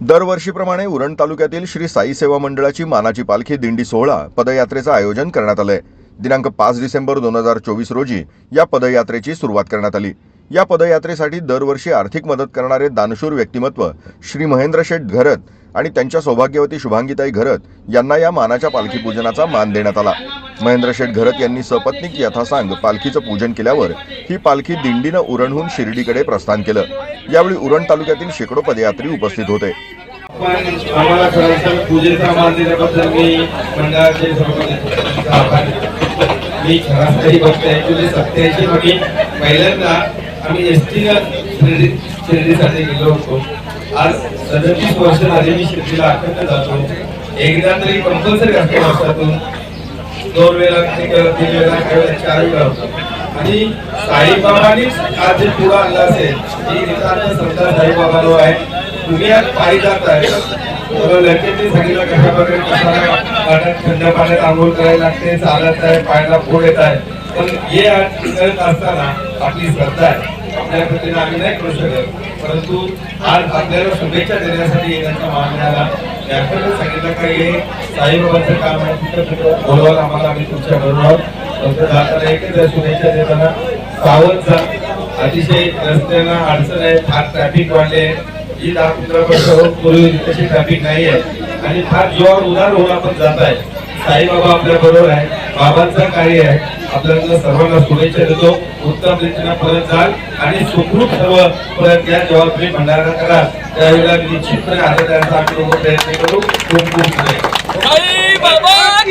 दरवर्षीप्रमाणे उरण तालुक्यातील श्री साई सेवा मंडळाची मानाची पालखी दिंडी सोहळा पदयात्रेचं आयोजन करण्यात आलंय. दिनांक पाच डिसेंबर दोन हजार चोवीस रोजी या पदयात्रेची सुरुवात करण्यात आली. या पदयात्रेसाठी दरवर्षी आर्थिक मदत करणारे दानशूर व्यक्तिमत्व श्री महेंद्र शेठ घरत आणि त्यांच्या सौभाग्यवती शुभांगीताई घरत यांना या मानाच्या पालखी पूजनाचा मान देण्यात आला. महेंद्र शेठ घरत यांनी सपत्नीक यथासांग पालखीचं पूजन केल्यावर ही पालखी दिंडीनं उरणहून शिर्डीकडे प्रस्थान केलं. यावेळी उरण तालुक्यातील शेकडो पदयात्री उपस्थित होते. आम्हाला पूजेचा मान दिल्याबद्दल मी मंडळाचे मी सत्याऐंशी मध्ये पहिल्यांदा आम्ही एस शिर्डीसाठी गेलो होतो. आज सदतीस वर्ष झाली मी शिर्डीला अखंड जातो. एकदा तरी कंपल्सरी असतो वर्षातून. दोन वेळा वेळा, तीन वेळा चार वेळा होतो. आणि साईबाबांनीच आज जे पुढं आणलं असेल ही नितांत श्रद्धा साईबाबांवर आहे. तुम्ही आज पायी जात आहे. लडक्यांनी सांगितलं कशा प्रकारे कशाला पाण्यात थंड पाण्यात आंघोळ करायला लागते चालत आहे पायाला फोड येत आहे. पण हे आज करत असताना आपली श्रद्धा आहे. आपल्या पद्धतीने आम्ही नाही करू शकत. परंतु आज आपल्याला शुभेच्छा देण्यासाठी येण्याच्या मागण्याला मिळाला सांगितलं का हे साईबाबांचं काम आहे. तिथं बोलवायला आम्हाला आम्ही तुमच्या बरोबर फक्त जाताना एकच शुभेच्छा देताना सावध जा. अतिशय रस्त्यांना अडचण आहे फार ट्रॅफिक वाढले. ही दहा पंधरा वर्ष पूर्वी तशी ट्रॅफिक नाही आहे. आणि फार जोर उदार होऊन आपण जात आहे. साईबाबा आपल्या बरोबर आहे. बाबांचं कार्य आहे. आपल्याला सर्वांना शुभेच्छा देतो. उत्तम रीतीने परत जाल आणि सुखरूप सर्व परत या जेव्हा तुम्ही भंडारा करा. त्यावेळेला निश्चितपणे आदर त्यांचा आम्ही प्रयत्न करू. खूप खूप